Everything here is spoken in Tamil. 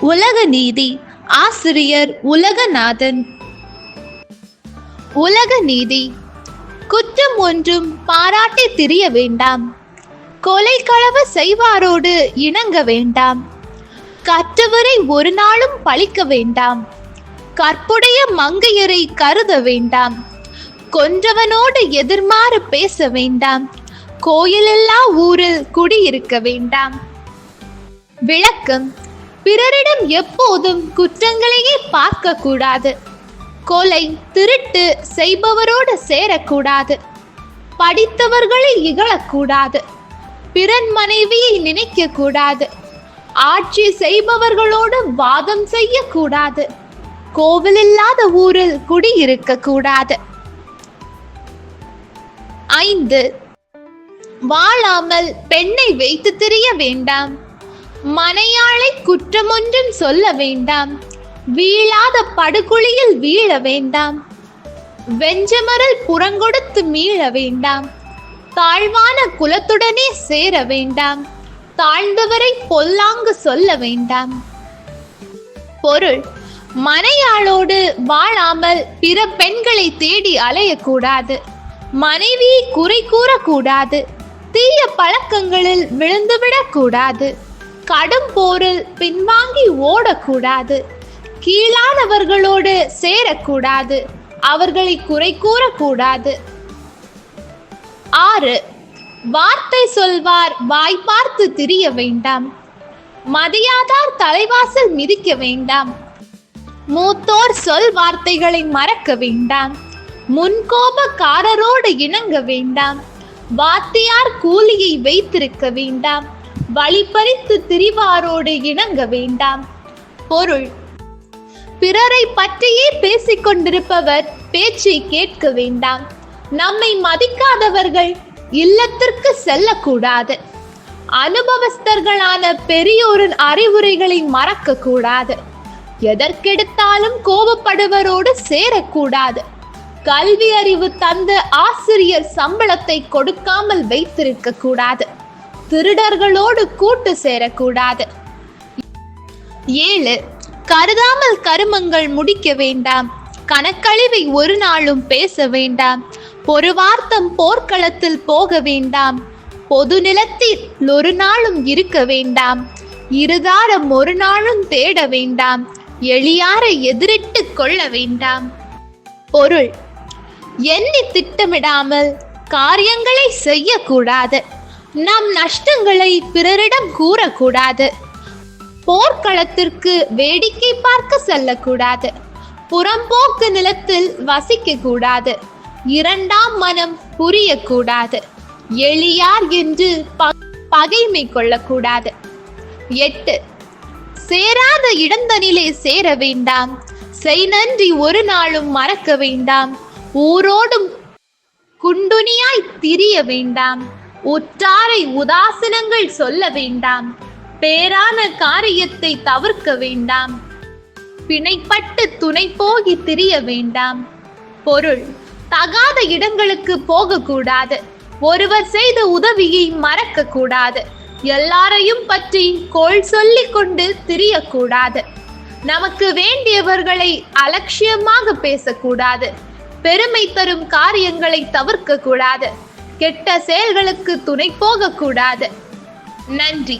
உலக நீதி ஆசிரியர் உலகநாதன். உலக நீதி குற்றம் ஒன்றும் பாராட்டி திரிய வேண்டாம். கொலை களவு செய்வாரோடு இணங்க வேண்டாம். கற்றவரை ஒரு நாளும் பழிக்க வேண்டாம். கற்புடைய மங்கையரை கருத வேண்டாம். கொன்றவனோடு எதிர்மாறு பேச வேண்டாம். கோயிலெல்லா ஊரில் குடியிருக்க வேண்டாம். விளக்கம் பிறரிடம் எப்போதும் குற்றங்களையே பார்க்க கூடாது கொலை திருட்டு செய்பவரோடு சேரக்கூடாது. படித்தவர்களை இகழக்கூடாது. பிறன் மனைவியை நினைக்க கூடாது ஆட்சி செய்பவர்களோடு வாதம் செய்யக்கூடாது. கோவில் இல்லாத ஊரில் குடியிருக்க கூடாது ஐந்து. வாழாமல் பெண்ணை வைத்து திரிய வேண்டாம். மனையாளை குற்றமொன்றும் சொல்ல வேண்டாம். வீழாத படுகுழியில் வீழ வேண்டாம். வெஞ்சமரல் புறங்கொடுத்து மீள வேண்டாம். தாழ்வான குலத்துடனே சேர வேண்டாம். தாழ்ந்தவரை பொல்லாங்கு சொல்ல வேண்டாம். பொருள் மனையாளோடு வாழாமல் பிற பெண்களை தேடி அலையக்கூடாது. மனைவியை குறை கூறக்கூடாது. தீய பழக்கங்களில் விழுந்துவிடக்கூடாது. கூடாது கடும் போரில் பின்வாங்கி ஓடக்கூடாது. கீழானவர்களோடு சேரக்கூடாது. அவர்களை குறை கூறக்கூடாது. ஆறு வார்த்தை சொல்வார் வாய் பார்த்து திரிய வேண்டாம். மதியாதார் தலைவாசல் மிதிக்க வேண்டாம். மூத்தோர் சொல் வார்த்தைகளை மறக்க வேண்டாம். முன்கோபக்காரரோடு இணங்க வேண்டாம். வாத்தியார் கூலியை வைத்திருக்க வேண்டாம். வழிபறித்து திரிவாரோடு இணங்க வேண்டாம். பொருள். பிறரை பற்றியே பேசிக் கொண்டிருப்பவர் பேச்சை கேட்க வேண்டாம். நம்மை மதிக்காதவர்கள் இல்லத்திற்கு செல்லக்கூடாது. அனுபவஸ்தர்களான பெரியோரின் அறிவுரைகளை மறக்க கூடாது எதற்கெடுத்தாலும் கோபப்படுவரோடு சேரக்கூடாது. கல்வி அறிவு தந்த ஆசிரியர் சம்பளத்தை கொடுக்காமல் வைத்திருக்க கூடாது திருடர்களோடு கூட்டு சேரக்கூடாது. ஏழு கருதாமல் கருமங்கள் முடிக்க வேண்டாம். கணக்கழிவை ஒரு நாளும் பேச வேண்டாம். பொறுவார்த்தம் போர்க்களத்தில் போக வேண்டாம். பொது நிலத்தில் ஒரு நாளும் இருக்க வேண்டாம். இருதாரம் ஒரு நாளும் தேட வேண்டாம். எளியாரை எதிரிட்டு கொள்ள வேண்டாம். பொருள் எண்ணி திட்டமிடாமல் காரியங்களை செய்யக்கூடாது. நம் நஷ்டங்களை பிறரிடம் கூறக்கூடாது. போர்க்களத்திற்கு வேடிக்கை பார்க்க செல்லக்கூடாது. புறம்போக்கு நிலத்தில் வசிக்க கூடாது இரண்டாம் மனம் புரியக்கூடாது. எளியார் என்று ப- பகைமை கொள்ளக்கூடாது. எட்டு சேராத இடந்தனிலே சேர வேண்டாம். செய் நன்றி ஒரு நாளும் மறக்க வேண்டாம். ஊரோடும் குண்டுனியாய் திரிய வேண்டாம். உற்றாரை உதாசனங்கள் சொல்ல வேண்டாம். பேரான காரியத்தை தவிர்க்க வேண்டாம். பிணைப்பட்டு துணை போகி திரிய வேண்டாம். பொருள் தகாத இடங்களுக்கு போகக்கூடாது. ஒருவர் செய்த உதவியை மறக்க கூடாது எல்லாரையும் பற்றி கோள் சொல்லி கொண்டு திரியக்கூடாது. நமக்கு வேண்டியவர்களை அலட்சியமாக பேசக்கூடாது. பெருமை தரும் காரியங்களை தவிர்க்க கூடாது கெட்ட செயல்களுக்கு துணை போகக்கூடாது. நன்றி.